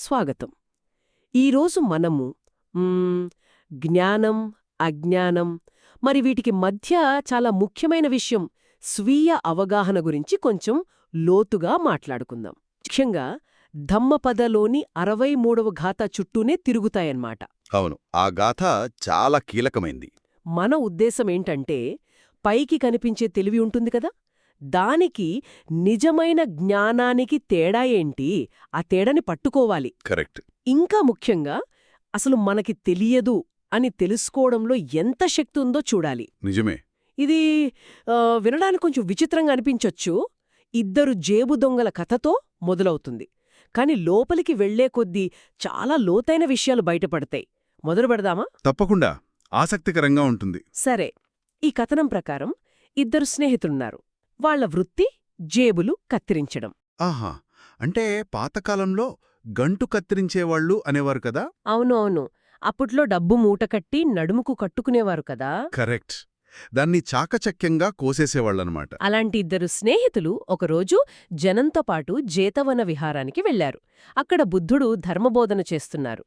స్వాగతం. ఈరోజు మనము జ్ఞానం అజ్ఞానం మరి వీటికి మధ్య చాలా ముఖ్యమైన విషయం స్వీయ అవగాహన గురించి కొంచెం లోతుగా మాట్లాడుకుందాం. ముఖ్యంగా ధమ్మపదలోని అరవై మూడవ ఘాత చుట్టూనే తిరుగుతాయన్నమాట. అవును ఆ గాథ చాలా కీలకమైంది. మన ఉద్దేశం ఏంటంటే పైకి కనిపించే తెలివి ఉంటుంది కదా? దానికి నిజమైన జ్ఞానానికి తేడా ఏంటి? ఆ తేడాని పట్టుకోవాలి. కరెక్ట్. ఇంకా ముఖ్యంగా అసలు మనకి తెలియదు అని తెలుసుకోవడంలో ఎంత శక్తి ఉందో చూడాలి. నిజమే. ఇది వినడానికి కొంచెం విచిత్రంగా అనిపించొచ్చు. ఇద్దరు జేబు దొంగల కథతో మొదలవుతుంది. కాని లోపలికి వెళ్ళే కొద్దీ చాలా లోతైన విషయాలు బయటపడతాయి. మొదలు పెడదామా? తప్పకుండా. ఆసక్తికరంగా ఉంటుంది. సరే. ఈ కథనం ప్రకారం ఇద్దరు స్నేహితులున్నారు. వాళ్ళ వృత్తి జేబులు కత్తిరించడం. ఆహా! అంటే పాతకాలంలో గంటు కత్తిరించేవాళ్ళు అనేవారు కదా? అవును అవును అప్పట్లో డబ్బు మూటకట్టి నడుముకు కట్టుకునేవారు కదా? కరెక్ట్. దాన్ని చాకచక్యంగా కోసేసేవాళ్ళనమాట. అలాంటి ఇద్దరు స్నేహితులు ఒకరోజు జనంతో పాటు జేతవన విహారానికి వెళ్ళారు అక్కడ బుద్ధుడు ధర్మబోధన చేస్తున్నారు.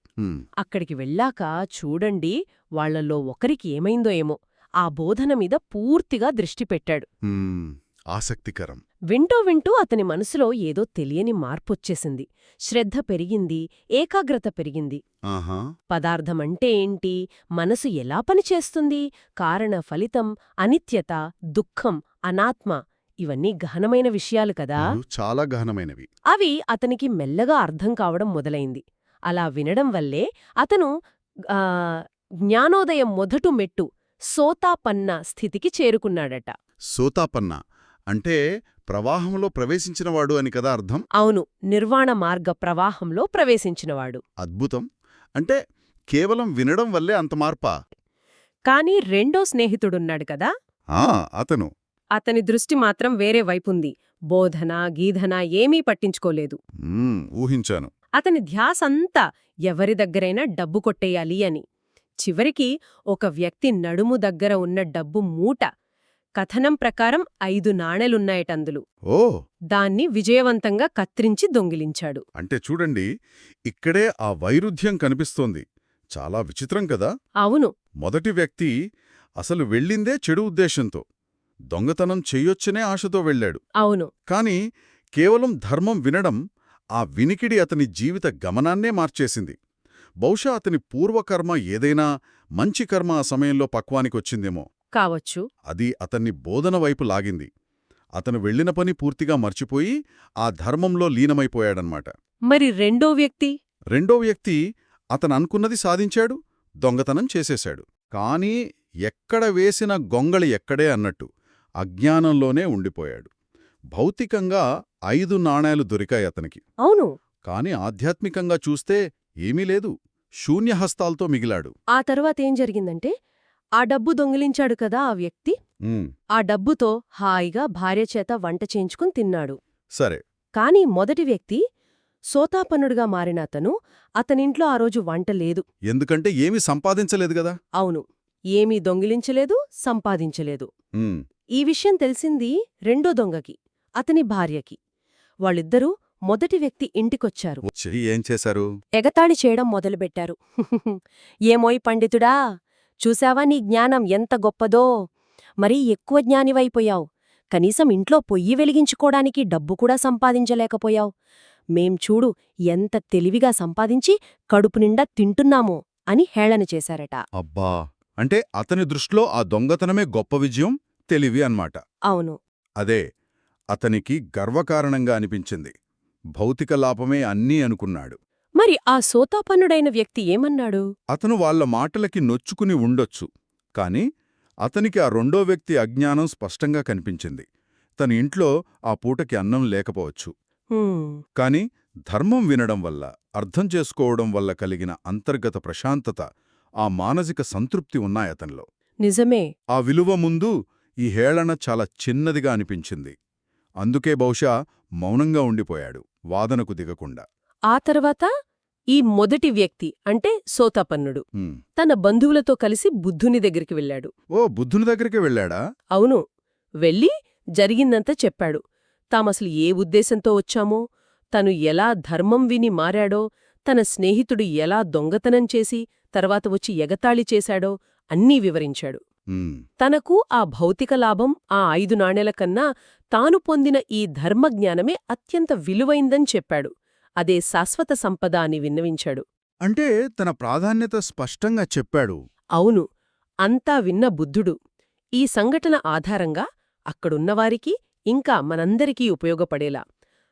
అక్కడికి వెళ్ళాక చూడండి వాళ్ళల్లో ఒకరికి ఏమైందో ఏమో. ఆ బోధన మీద పూర్తిగా దృష్టి పెట్టాడు. ఆసక్తికరం. వింటూ వింటూ అతని మనసులో ఏదో తెలియని మార్పొచ్చేసింది. శ్రద్ధ పెరిగింది ఏకాగ్రత పెరిగింది. ఆహా. పదార్థమంటే ఏంటి? మనసు ఎలా పనిచేస్తుంది? కారణ ఫలితం అనిత్యత దుఃఖం అనాత్మ ఇవన్నీ గహనమైన విషయాలు కదా? చాలా గహనమైనవి అవి అతనికి మెల్లగా అర్థం కావడం మొదలైంది. అలా వినడం వల్లే అతను జ్ఞానోదయం మొదటు మెట్టు సోతాపన్న స్థితికి చేరుకున్నాడట. సోతాపన్న? అంటే ప్రవాహంలో ప్రవేశించినవాడు అని కదా అర్థం? అవును. నిర్వాణ మార్గ ప్రవాహంలో ప్రవేశించినవాడు. అద్భుతం. అంటే కేవలం వినడం వల్లే అంత మార్పా? కాని రెండో స్నేహితుడున్నాడు కదా? ఆ అతను. అతని దృష్టి మాత్రం వేరే వైపుంది. బోధన గీధన ఏమీ పట్టించుకోలేదు. ఊహించాను. అతని ధ్యాసంతా ఎవరి దగ్గరైనా డబ్బు కొట్టేయాలి అని. చివరికి ఒక వ్యక్తి నడుము దగ్గర ఉన్న డబ్బు మూట కథనం ప్రకారం ఐదు నాణెలున్నాయటందులు. ఓ! దాన్ని విజయవంతంగా కత్తిరించి దొంగిలించాడు. అంటే చూడండి ఇక్కడే ఆ వైరుధ్యం కనిపిస్తోంది. చాలా విచిత్రం కదా? అవును. మొదటి వ్యక్తి అసలు వెళ్ళిందే చెడు ఉద్దేశంతో. దొంగతనం చెయ్యొచ్చనే ఆశతో వెళ్ళాడు. అవును. కాని కేవలం ధర్మం వినడం ఆ వినికిడి అతని జీవిత గమనాన్నే మార్చేసింది. బహుశా అతని పూర్వకర్మ ఏదైనా మంచి కర్మ ఆ సమయంలో పక్వానికొచ్చిందేమో. కావచ్చు. అది అతన్ని బోధన వైపు లాగింది. అతను వెళ్ళిన పని పూర్తిగా మర్చిపోయి ఆ ధర్మంలో లీనమైపోయాడన్మాట మరి రెండో వ్యక్తి? రెండో వ్యక్తి అతను అనుకున్నది సాధించాడు దొంగతనం చేసేశాడు. కానీ ఎక్కడ వేసిన గొంగళి ఎక్కడే అన్నట్టు అజ్ఞానంలోనే ఉండిపోయాడు. భౌతికంగా ఐదు నాణేలు దొరికాయి అతనికి. అవును. కాని ఆధ్యాత్మికంగా చూస్తే ఏమీ లేదు. శూన్యహస్తాలతో మిగిలాడు. ఆ తరువాత ఏం జరిగిందంటే ఆ డబ్బు దొంగిలించాడు కదా ఆ వ్యక్తి? ఆ డబ్బుతో హాయిగా భార్య చేత వంట చేయించుకుని తిన్నాడు. సరే. కాని మొదటి వ్యక్తి సోతాపన్నుడిగా మారిన అతను అతనింట్లో ఆ రోజు వంట లేదు. ఎందుకంటే ఏమీ సంపాదించలేదు గదా అవును. ఏమీ దొంగిలించలేదు సంపాదించలేదు. ఈ విషయం తెలిసింది రెండో దొంగకి అతని భార్యకి. వాళ్ళిద్దరూ మొదటి వ్యక్తి ఇంటికొచ్చారు. ఏం చేశారు? ఎగతాళి చేయడం మొదలుపెట్టారు. ఏమోయ్ పండితుడా చూశావా నీ జ్ఞానం ఎంత గొప్పదో? మరీ ఎక్కువ జ్ఞానివైపోయావు. కనీసం ఇంట్లో పొయ్యి వెలిగించుకోడానికి డబ్బు కూడా సంపాదించలేకపోయావు. మేం చూడు ఎంత తెలివిగా సంపాదించి కడుపు నిండా తింటున్నామో అని హేళన చేశారట. అబ్బా! అంటే అతని దృష్టిలో ఆ దొంగతనమే గొప్ప విజయం? తెలివి అన్మాట అవును. అదే అతనికి గర్వకారణంగా అనిపించింది. భౌతిక లాభమే అన్నీ అనుకున్నాడు. మరి ఆ సోతాపన్నుడైన వ్యక్తి ఏమన్నాడు? అతను వాళ్ళ మాటలకి నొచ్చుకుని ఉండొచ్చు కాని అతనికి ఆ రెండో వ్యక్తి అజ్ఞానం స్పష్టంగా కనిపించింది. తన ఇంట్లో ఆ పూటకి అన్నం లేకపోవచ్చు. "హ్మ్, కాని ధర్మం వినడం వల్ల అర్థం చేసుకోవడం వల్ల కలిగిన అంతర్గత ప్రశాంతత ఆ మానసిక సంతృప్తి ఉన్నాయతనిలో నిజమే. ఆ విలువ ముందు ఈ హేళన చాలా చిన్నదిగా అనిపించింది. అందుకే బహుశా మౌనంగా ఉండిపోయాడు వాదనకు దిగకుండా. ఆ తర్వాత? ఈ మొదటి వ్యక్తి అంటే సోతాపన్నుడు. తన బంధువులతో కలిసి బుద్ధుని దగ్గరికి వెళ్ళాడు. ఓ బుద్ధుని దగ్గరికి వెళ్ళాడా? అవును. వెళ్ళి జరిగిందంతా చెప్పాడు. తామసలు ఏ ఉద్దేశంతో వచ్చామో తను ఎలా ధర్మం విని మారాడో తన స్నేహితుడు ఎలా దొంగతనం చేసి తర్వాత వచ్చి ఎగతాళి చేశాడో అన్నీ వివరించాడు. తనకు ఆ భౌతిక లాభం ఆ ఐదు నాణేల కన్నా తాను పొందిన ఈ ధర్మజ్ఞానమే అత్యంత విలువైందని చెప్పాడు. అదే శాశ్వత సంపద అని విన్నవించాడు. అంటే తన ప్రాధాన్యత స్పష్టంగా చెప్పాడు. అవును అంతా విన్న బుద్ధుడు. ఈ సంఘటన ఆధారంగా అక్కడున్నవారికి ఇంకా మనందరికీ ఉపయోగపడేలా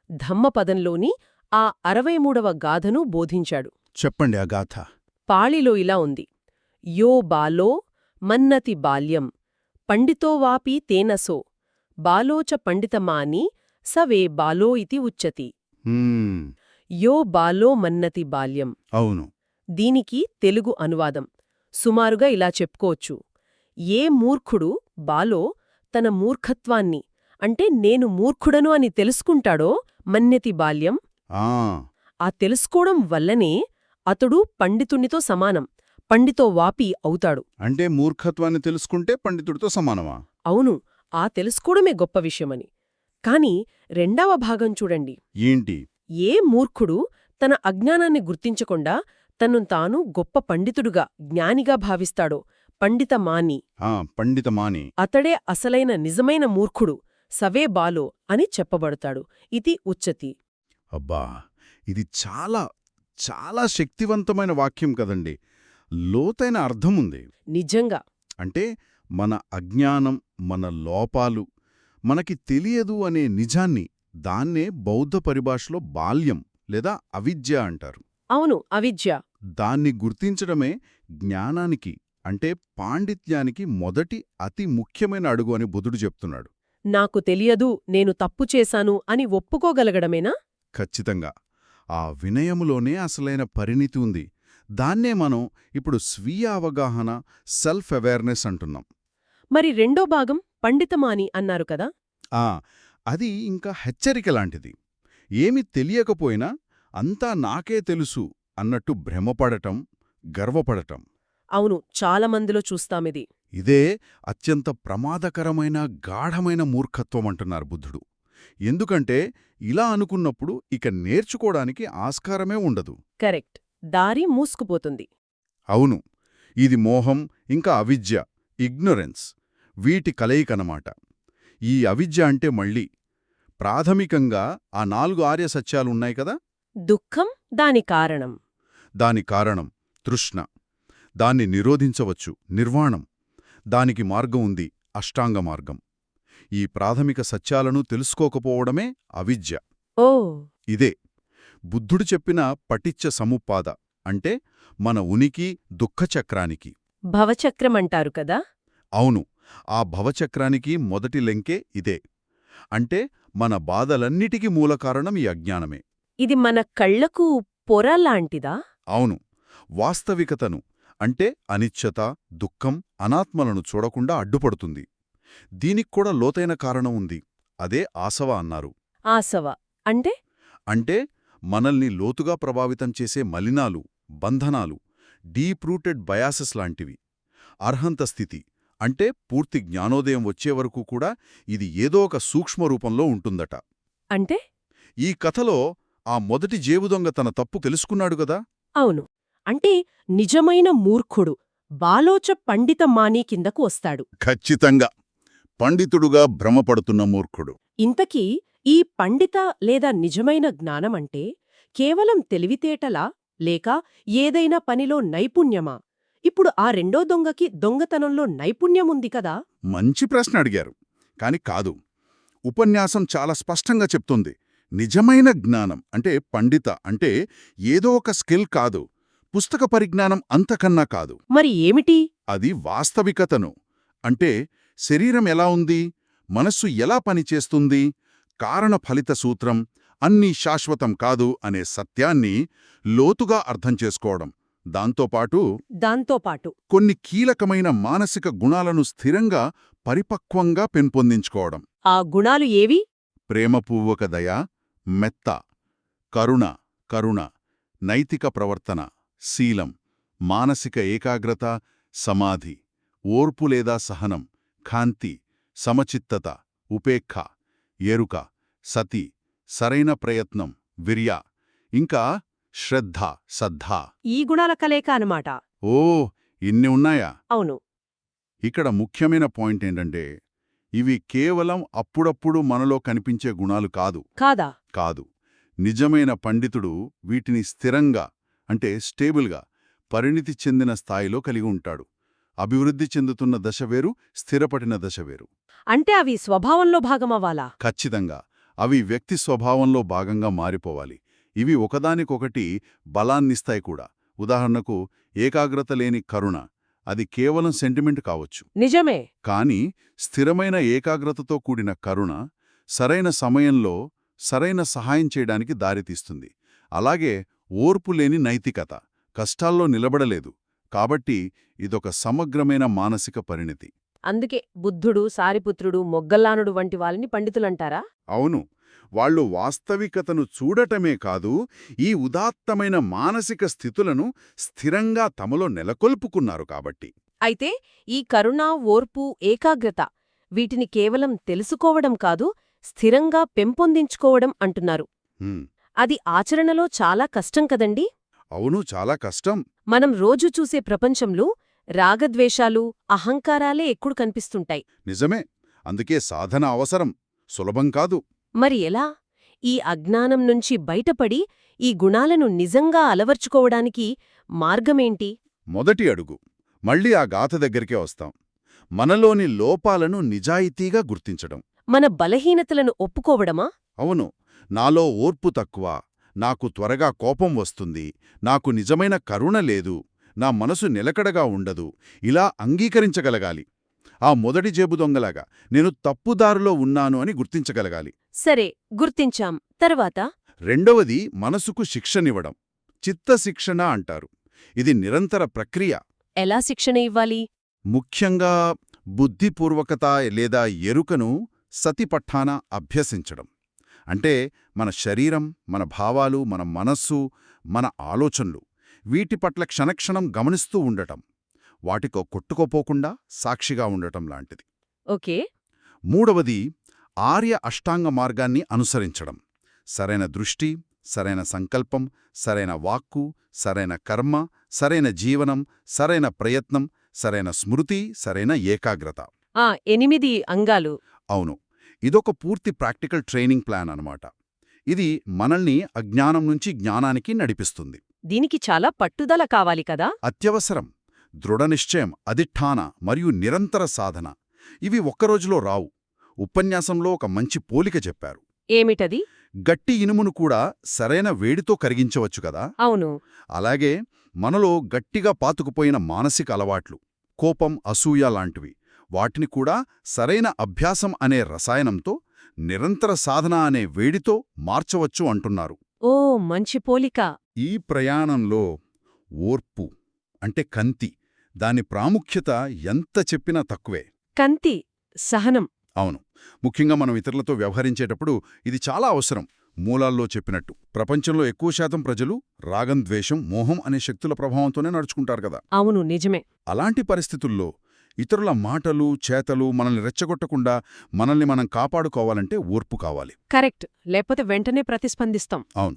ధమ్మపదంలోని ఆ అరవై మూడవ గాథను బోధించాడు. చెప్పండి ఆ గాథ. పాళిలో ఇలా ఉంది. యో బాలో మన్నతి బాల్యం పండితోవాపి తేనసో బాలోచ పండితమాని సవే బాలో ఇతి ఉచ్యతి ఉమ్, యో బాలో మన్నతి బాల్యం. అవును. దీనికి తెలుగు అనువాదం. సుమారుగా ఇలా చెప్పుకోవచ్చు. ఏ మూర్ఖుడు బాలో తన మూర్ఖత్వాన్ని అంటే నేను మూర్ఖుడను అని తెలుసుకుంటాడో మన్యతి బాల్యం? ఆ. ఆ తెలుసుకోవడం వల్లనే అతడు పండితునితో సమానం పండితో వాపి అవుతాడు. అంటే మూర్ఖత్వాన్ని తెలుసుకుంటే పండితుడితో సమానమా? అవును ఆ తెలుసుకోవడమే గొప్ప విషయమని. కాని రెండవ భాగం చూడండి. ఏంటి? ఏ మూర్ఖుడు తన అజ్ఞానాన్ని గుర్తించకుండా తన్ను తాను గొప్ప పండితుడుగా జ్ఞానిగా భావిస్తాడో? పండిత మాని. ఆ పండితమాని అతడే అసలైన నిజమైన మూర్ఖుడు. సవే బాలో అని చెప్పబడతాడు. ఇది ఉచ్చతి. అబ్బా! ఇది చాలా చాలా శక్తివంతమైన వాక్యం కదండి. లోతైన అర్థముంది నిజంగా. అంటే మన అజ్ఞానం మన లోపాలు మనకి తెలియదు అనే నిజాన్ని దాన్నే బౌద్ధ పరిభాషలో బాల్యం లేదా అవిద్య అంటారు. అవును అవిద్య. దాన్ని గుర్తించడమే జ్ఞానానికి అంటే పాండిత్యానికి మొదటి అతి ముఖ్యమైన అడుగు అని బుధుడు చెప్తున్నాడు. నాకు తెలియదు నేను తప్పు చేశాను అని ఒప్పుకోగలగడమేనా? ఖచ్చితంగా. ఆ వినయములోనే అసలైన పరిణితి ఉంది. దాన్నే మనం ఇప్పుడు స్వీయ అవగాహన సెల్ఫ్ అవేర్నెస్ అంటున్నాం. మరి రెండో భాగం పండితమాని అన్నారు కదా? ఆ అది ఇంకా హెచ్చరిక లాంటిది. ఏమి తెలియకపోయినా అంతా నాకే తెలుసు అన్నట్టు భ్రమపడటం గర్వపడటం. అవును చాలా మందిలో చూస్తామిది ఇదే అత్యంత ప్రమాదకరమైన గాఢమైన మూర్ఖత్వం అంటున్నారు బుద్ధుడు. ఎందుకంటే ఇలా అనుకున్నప్పుడు ఇక నేర్చుకోవడానికి ఆస్కారమే ఉండదు. కరెక్ట్. దారి మూసుకుపోతుంది. అవును. ఇది మోహం ఇంకా అవిద్య ఇగ్నొరెన్స్ వీటి కలయికనమాట. ఈ అవిద్య అంటే మళ్ళీ ప్రాథమికంగా ఆ నాలుగు ఆర్య సత్యాలున్నాయి కదా? దుఃఖం దాని కారణం. దాని కారణం తృష్ణ. దాన్ని నిరోధించవచ్చు నిర్వాణం. దానికి మార్గం ఉంది అష్టాంగ మార్గం. ఈ ప్రాథమిక సత్యాలను తెలుసుకోకపోవడమే అవిద్య. ఓ! ఇదే బుద్ధుడు చెప్పిన పటిచ్చ సముపాద అంటే మన ఉనికి దుఃఖచక్రానికి భవచక్రమంటారు కదా? అవును. ఆ భవచక్రానికి మొదటి లెంకే ఇదే. అంటే మన బాధలన్నిటికీ మూలకారణం ఈ అజ్ఞానమే. ఇది మన కళ్ళకు పొర లాంటిదా? అవును. వాస్తవికతను అంటే అనిశ్చత దుఃఖం అనాత్మలను చూడకుండా అడ్డుపడుతుంది. దీనిక్కూడా లోతైన కారణం ఉంది. అదే ఆసవ అన్నారు. ఆసవ. అంటే? అంటే మనల్ని లోతుగా ప్రభావితం చేసే మలినాలు బంధనాలు డీప్ రూటెడ్ బయాసెస్ లాంటివి. అర్హంత స్థితి. అంటే పూర్తి జ్ఞానోదయం వచ్చే వరకు కూడా ఇది ఏదో ఒక సూక్ష్మ రూపంలో ఉంటుందట. అంటే? ఈ కథలో ఆ మొదటి జేబుదొంగ తన తప్పు తెలుసుకున్నాడు గదా? అవును. అంటే నిజమైన మూర్ఖుడు బాలోచ పండిత మానీ కిందకు వస్తాడు. ఖచ్చితంగా. పండితుడుగా భ్రమపడుతున్న మూర్ఖుడు. ఇంతకీ ఈ పండిత లేదా నిజమైన జ్ఞానమంటే కేవలం తెలివితేటలా లేక ఏదైనా పనిలో నైపుణ్యమా? ఇప్పుడు ఆ రెండో దొంగకి దొంగతనంలో నైపుణ్యముంది కదా? మంచి ప్రశ్న అడిగారు. కాని కాదు. ఉపన్యాసం చాలా స్పష్టంగా చెప్తుంది. నిజమైన జ్ఞానం అంటే పండిత అంటే ఏదో ఒక స్కిల్ కాదు. పుస్తక పరిజ్ఞానం అంతకన్నా కాదు. మరి ఏమిటి? అది వాస్తవికతను. అంటే శరీరం ఎలా ఉంది? మనస్సు ఎలా పనిచేస్తుంది? కారణ ఫలిత సూత్రం అన్నీ శాశ్వతం కాదు అనే సత్యాన్ని లోతుగా అర్థం చేసుకోవడం. దాంతోపాటు దాంతోపాటు కొన్ని కీలకమైన మానసిక గుణాలను స్థిరంగా పరిపక్వంగా పెంపొందించుకోవడం. ఆ గుణాలు ఏవి? ప్రేమపూర్వక దయ మెత్త కరుణ కరుణ నైతిక ప్రవర్తన శీలం మానసిక ఏకాగ్రత సమాధి ఓర్పు లేదా సహనం కాంతి సమచిత్తత ఉపేక్ష ఎరుక సతి సరైన ప్రయత్నం విర్య ఇంకా శ్రద్ధ సద్ధ. ఈ గుణాల కలయిక అనమాట ఓ ఇన్ని ఉన్నాయా? అవును. ఇక్కడ ముఖ్యమైన పాయింట్ ఏంటంటే ఇవి కేవలం అప్పుడప్పుడు మనలో కనిపించే గుణాలు కాదు. కాదా? కాదు. నిజమైన పండితుడు వీటిని స్థిరంగా అంటే స్టేబుల్గా పరిణితి చెందిన స్థాయిలో కలిగి ఉంటాడు. అభివృద్ధి చెందుతున్న దశ వేరు స్థిరపడిన దశ వేరు. అంటే అవి స్వభావంలో భాగమవ్వాలా? ఖచ్చితంగా. అవి వ్యక్తి స్వభావంలో భాగంగా మారిపోవాలి. ఇవి ఒకదానికొకటి బలాన్నిస్తాయి కూడా. ఉదాహరణకు ఏకాగ్రత లేని కరుణ అది కేవలం సెంటిమెంట్ కావచ్చు. నిజమే. కాని స్థిరమైన ఏకాగ్రతతో కూడిన కరుణ సరైన సమయంలో సరైన సహాయం చేయడానికి దారితీస్తుంది. అలాగే ఓర్పు లేని నైతికత కష్టాల్లో నిలబడలేదు. కాబట్టి ఇదొక సమగ్రమైన మానసిక పరిణితి. అందుకే బుద్ధుడు సారిపుత్రుడు మొగ్గల్లానుడు వంటి వాళ్ళని పండితులంటారా? అవును. వాళ్ళు వాస్తవికతను చూడటమే కాదు ఈ ఉదాత్తమైన మానసిక స్థితులను స్థిరంగా తమలో నెలకొల్పుకున్నారు కాబట్టి. అయితే ఈ కరుణ ఓర్పు ఏకాగ్రత వీటిని కేవలం తెలుసుకోవడం కాదు స్థిరంగా పెంపొందించుకోవడం అంటున్నారు. అది ఆచరణలో చాలా కష్టం కదండి? అవును చాలా కష్టం. మనం రోజు చూసే ప్రపంచంలో రాగద్వేషాలు అహంకారాలే ఎక్కుడు కనిపిస్తుంటాయి. నిజమే. అందుకే సాధన అవసరం. సులభం కాదు. మరి ఎలా? ఈ అజ్ఞానం నుంచి బయటపడి ఈ గుణాలను నిజంగా అలవర్చుకోవడానికి మార్గమేంటి? మొదటి అడుగు. మళ్ళీ ఆ గాథ దగ్గరికే వస్తాం. మనలోని లోపాలను నిజాయితీగా గుర్తించడం. మన బలహీనతలను ఒప్పుకోవడమా? అవును. నాలో ఓర్పు తక్కువ. నాకు త్వరగా కోపం వస్తుంది. నాకు నిజమైన కరుణ లేదు. నా మనసు నిలకడగా ఉండదు. ఇలా అంగీకరించగలగాలి. ఆ మొదటి జేబు దొంగలాగా నేను తప్పుదారిలో ఉన్నాను అని గుర్తించగలగాలి. సరే గుర్తించాం. తర్వాత? రెండవది మనసుకు శిక్షనివ్వడం. చిత్తశిక్షణ అంటారు. ఇది నిరంతర ప్రక్రియ. ఎలా శిక్షణ ఇవ్వాలి? ముఖ్యంగా బుద్ధిపూర్వకత లేదా ఎరుకను సతిపట్టాన అభ్యసించడం. అంటే మన శరీరం మన భావాలు మన మనస్సు మన ఆలోచనలు వీటి పట్ల క్షణక్షణం గమనిస్తూ ఉండటం. వాటికో కొట్టుకోపోకుండా సాక్షిగా ఉండటం లాంటిది. ఓకే. మూడవది ఆర్య అష్టాంగ మార్గాన్ని అనుసరించడం. సరైన దృష్టి సరైన సంకల్పం సరైన వాక్కు సరైన కర్మ సరైన జీవనం సరైన ప్రయత్నం సరైన స్మృతి సరైన ఏకాగ్రత. ఆ ఎనిమిది అంగాలు. అవును. ఇదొక పూర్తి ప్రాక్టికల్ ట్రైనింగ్ ప్లాన్ అన్నమాట. ఇది మనల్ని అజ్ఞానం నుంచి జ్ఞానానికి నడిపిస్తుంది. దీనికి చాలా పట్టుదల కావాలి కదా? అత్యవసరం. దృఢనిశ్చయం అధిష్టాన మరియు నిరంతర సాధన. ఇవి ఒక్కరోజులో రావు. ఉపన్యాసంలో ఒక మంచి పోలిక చెప్పారు. ఏమిటది? గట్టి ఇనుమును కూడా సరైన వేడితో కరిగించవచ్చు కదా? అవును. అలాగే మనలో గట్టిగా పాతుకుపోయిన మానసిక అలవాట్లు కోపం అసూయ లాంటివి వాటిని కూడా సరైన అభ్యాసం అనే రసాయనంతో నిరంతర సాధన అనే వేడితో మార్చవచ్చు అంటున్నారు. ఓ మంచి పోలిక. ఈ ప్రయాణంలో ఓర్పు అంటే కంతి దాని ప్రాముఖ్యత ఎంత చెప్పినా తక్కువే. కంతి సహనం. అవును. ముఖ్యంగా మనం ఇతరులతో వ్యవహరించేటప్పుడు ఇది చాలా అవసరం మూలాల్లో చెప్పినట్టు. ప్రపంచంలో ఎక్కువ శాతం ప్రజలు రాగం ద్వేషం మోహం అనే శక్తుల ప్రభావంతోనే నడుచుకుంటారు కదా. అవును నిజమే. అలాంటి పరిస్థితుల్లో ఇతరుల మాటలు చేతలు మనల్ని రెచ్చగొట్టకుండా మనల్ని మనం కాపాడుకోవాలంటే ఓర్పు కావాలి. కరెక్ట్. లేకపోతే వెంటనే ప్రతిస్పందిస్తాం. అవును.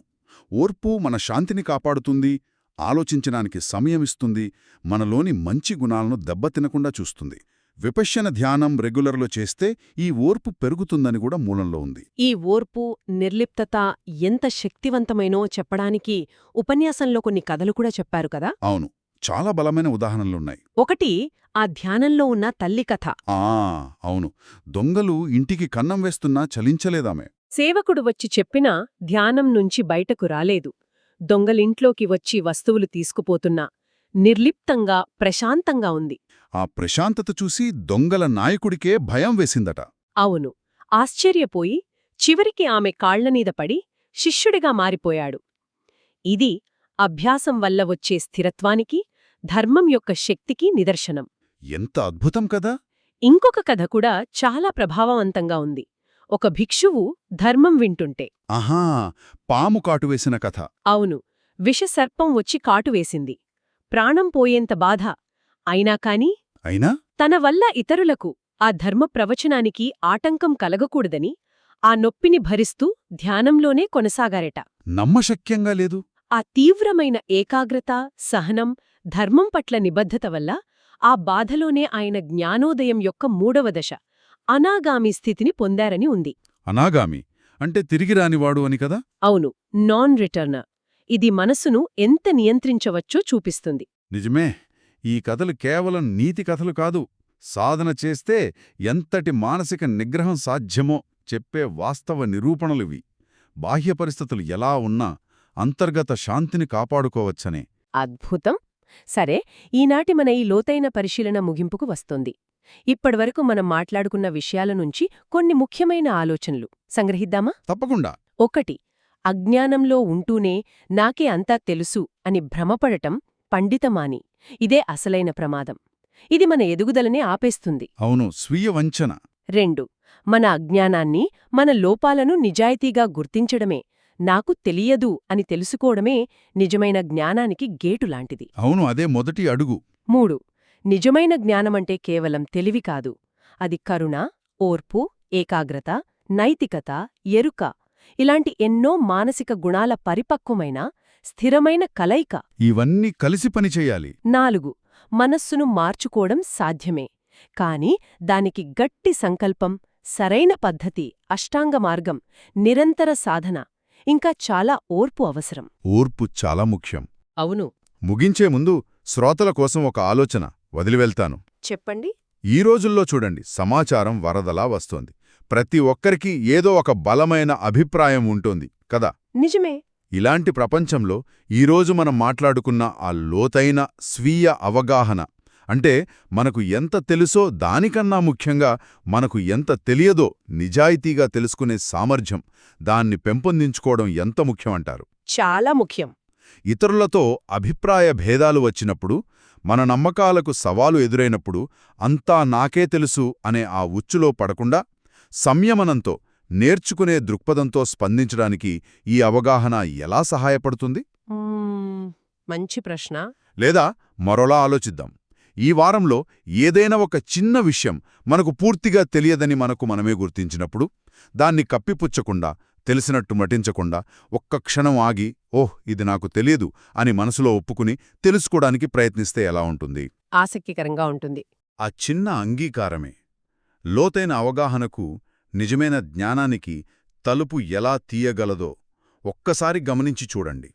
ఓర్పు మన శాంతిని కాపాడుతుంది ఆలోచించడానికి సమయమిస్తుంది మనలోని మంచి గుణాలను దెబ్బతినకుండా చూస్తుంది. విపశ్యన ధ్యానం రెగ్యులర్లో చేస్తే ఈ ఓర్పు పెరుగుతుందని కూడా మూలంలో ఉంది. ఈ ఓర్పు నిర్లిప్తత ఎంత శక్తివంతమైనో చెప్పడానికి ఉపన్యాసంలో కొన్ని కథలు కూడా చెప్పారు కదా? అవును. చాలా బలమైన ఉదాహరణలున్నాయి ఒకటి ఆ ధ్యానంలో ఉన్న తల్లి కథ. ఆ అవును. దొంగలు ఇంటికి కన్నం వేస్తున్నా చలించలేదామె. సేవకుడు వచ్చి చెప్పినా ధ్యానం నుంచి బయటకు రాలేదు. దొంగలింట్లోకి వచ్చి వస్తువులు తీసుకుపోతున్నా నిర్లిప్తంగా ప్రశాంతంగా ఉంది. ఆ ప్రశాంతత చూసి దొంగల నాయకుడికే భయం వేసిందట. అవును. ఆశ్చర్యపోయి చివరికి ఆమె కాళ్ళమీద పడి శిష్యుడిగా మారిపోయాడు. ఇది అభ్యాసం వల్ల వచ్చే స్థిరత్వానికి ధర్మం యొక్క శక్తికి నిదర్శనం. ఎంత అద్భుతం కదా! ఇంకొక కథ కూడా చాలా ప్రభావవంతంగా ఉంది. ఒక భిక్షువు ధర్మం వింటుంటే. ఆహా! పాము కాటువేసిన కథ. అవును. విషసర్పం వచ్చి కాటువేసింది ప్రాణం పోయేంత బాధ. అయినా కాని అయినా? తన వల్ల ఇతరులకు ఆ ధర్మ ప్రవచనానికి ఆటంకం కలగకూడదని ఆ నొప్పిని భరిస్తూ ధ్యానంలోనే కొనసాగారట. నమ్మశక్యంగా లేదు? ఆ తీవ్రమైన ఏకాగ్రత సహనం ధర్మం పట్ల నిబద్ధత వల్ల ఆ బాధలోనే ఆయన జ్ఞానోదయం యొక్క మూడవ దశ. అనాగామి స్థితిని పొందారని ఉంది. అనాగామి అంటే తిరిగి రానివాడు అని కదా? అవును నాన్ రిటర్నర్ ఇది మనసును ఎంత నియంత్రించవచ్చో చూపిస్తుంది. నిజమే ఈ కథలు కేవలం నీతి కథలు కాదు. సాధన చేస్తే ఎంతటి మానసిక నిగ్రహం సాధ్యమో చెప్పే వాస్తవ నిరూపణలివి బాహ్య పరిస్థితులు ఎలా ఉన్నా అంతర్గత శాంతిని కాపాడుకోవచ్చనే. అద్భుతం! సరే ఈనాటి మన ఈ లోతైన పరిశీలన ముగింపుకు వస్తోంది. ఇప్పటివరకు మనం మాట్లాడుకున్న విషయాల నుంచి కొన్ని ముఖ్యమైన ఆలోచనలు. సంగ్రహిద్దామా? తప్పకుండా. ఒకటి అజ్ఞానంలో ఉంటూనే నాకే అంతా తెలుసు అని భ్రమపడటం పండితమాని. ఇదే అసలైన ప్రమాదం. ఇది మన ఎదుగుదలనే ఆపేస్తుంది. అవును స్వీయ వంచన. రెండు మన అజ్ఞానాన్ని మన లోపాలను నిజాయితీగా గుర్తించడమే నాకు తెలియదు అని తెలుసుకోవడమే నిజమైన జ్ఞానానికి గేటులాంటిది అవును అదే మొదటి అడుగు. మూడు నిజమైన జ్ఞానమంటే కేవలం తెలివి కాదు. అది కరుణ ఓర్పు ఏకాగ్రత నైతికత ఎరుక ఇలాంటి ఎన్నో మానసిక గుణాల పరిపక్వమైన స్థిరమైన కలయిక. ఇవన్నీ కలిసి పనిచేయాలి నాలుగు. మనస్సును మార్చుకోవడం సాధ్యమే. కాని దానికి గట్టి సంకల్పం సరైన పద్ధతి అష్టాంగ మార్గం నిరంతర సాధన ఇంకా చాలా ఓర్పు అవసరం. ఓర్పు చాలా ముఖ్యం. అవును. ముగించే ముందు శ్రోతల కోసం ఒక ఆలోచన. వదిలివెళ్తాను చెప్పండి. ఈ రోజుల్లో చూడండి సమాచారం వరదలా వస్తోంది. ప్రతి ఒక్కరికి ఏదో ఒక బలమైన అభిప్రాయం ఉంటుంది కదా? నిజమే. ఇలాంటి ప్రపంచంలో ఈరోజు మనం మాట్లాడుకున్న ఆ లోతైన స్వీయ అవగాహన అంటే మనకు ఎంత తెలుసో దానికన్నా ముఖ్యంగా మనకు ఎంత తెలియదో నిజాయితీగా తెలుసుకునే సామర్థ్యం దాన్ని పెంపొందించుకోవడం ఎంత ముఖ్యమంటారు? చాలా ముఖ్యం. ఇతరులతో అభిప్రాయ భేదాలు వచ్చినప్పుడు మన నమ్మకాలకు సవాలు ఎదురైనప్పుడు అంతా నాకే తెలుసు అనే ఆ ఉచ్చులో పడకుండా సంయమనంతో నేర్చుకునే దృక్పథంతో స్పందించడానికి ఈ అవగాహన ఎలా సహాయపడుతుంది? మంచి ప్రశ్న. లేదా మరోలా ఆలోచిద్దాం. ఈ వారంలో ఏదైనా ఒక చిన్న విషయం మనకు పూర్తిగా తెలియదని మనకు మనమే గుర్తించినప్పుడు దాన్ని కప్పిపుచ్చకుండా తెలిసినట్టు మటించకుండా ఒక్క క్షణం ఆగి ఓహ్ ఇది నాకు తెలియదు అని మనసులో ఒప్పుకుని తెలుసుకోవడానికి ప్రయత్నిస్తే ఎలా ఉంటుంది? ఆసక్తికరంగా ఉంటుంది. ఆ చిన్న అంగీకారమే. లోతైన అవగాహనకు నిజమైన జ్ఞానానికి తలుపు ఎలా తీయగలదో ఒక్కసారి గమనించి చూడండి.